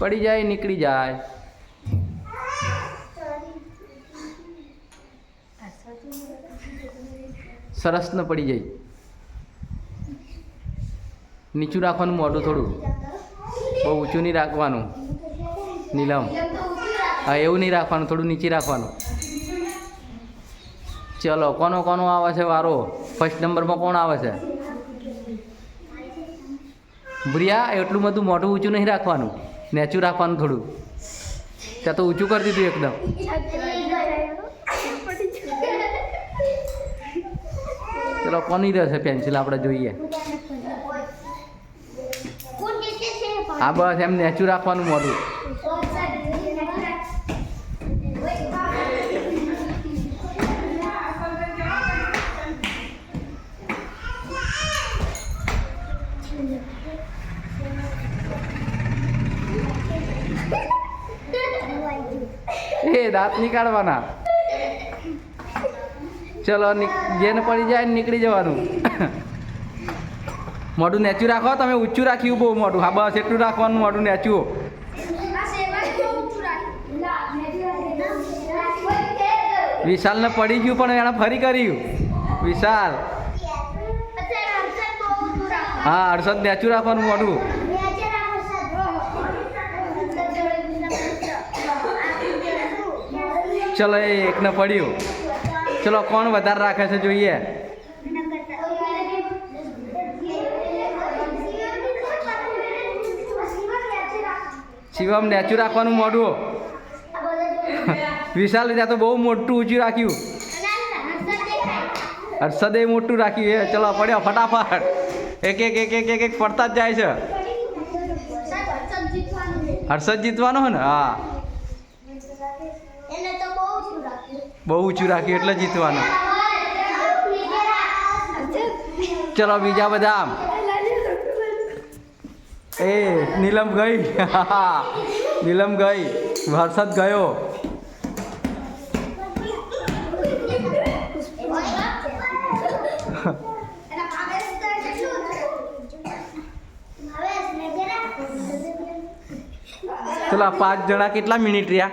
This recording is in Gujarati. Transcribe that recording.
પડી જાય, નીકળી જાય. સરસ ન પડી જાય. નીચું રાખવાનું, મોઢું થોડું. બહુ ઊંચું નહીં રાખવાનું. નીલમ. હા, એવું નહીં રાખવાનું, થોડું નીચે રાખવાનું. ચલો, કોનો કોનો આવે છે વારો? ફર્સ્ટ નંબરમાં કોણ આવે છે? ભૂરિયા, એટલું બધું મોઢું ઊંચું નહીં રાખવાનું. નેચું રાખવાનું થોડું. ત્યાં તો ઊંચું કરી દીધું એકદમ. ચલો કોની રહેશે પેન્સિલ આપણે જોઈએ. હા, બસ, એમ નેચું રાખવાનું મોઢું. એ દાંત નીકાળવાના. ચલો જેને પડી જાય નીકળી જવાનું. મોઢું નેચું રાખો તમે ઊંચું રાખ્યું બહુ મોઢું. હા બસ એટલું રાખવાનું મોઢું નેચું. વિશાલને પડી ગયું પણ એણે ફરી કર્યું. વિશાલ. હા હર્ષદ નેચું રાખવાનું મોઢું. ચલો, એ એકને પડ્યું. ચલો, કોણ વધારે રાખે છે જોઈએ. શિવમ નેચું રાખવાનું મોઢું. વિશાલ ત્યાં તો બહુ મોટું ઊંચું રાખ્યું. હર્ષદે મોટું રાખ્યું. એ ચલો, પડ્યો ફટાફટ. એક એક એક એક એક એક પડતા જ જાય છે. હર્ષદ જીતવાનો હે ને? હા એને તો બહુ જ રાખ્યું બહુ ઊંચું રાખ્યું એટલે જીતવાનું. ચલો બીજા બધા આમ. એ, નીલમ ગઈ. નીલમ ગઈ. હર્ષદ ગયો. ચલો, પાંચ જણા કેટલા મિનિટ રહ્યા?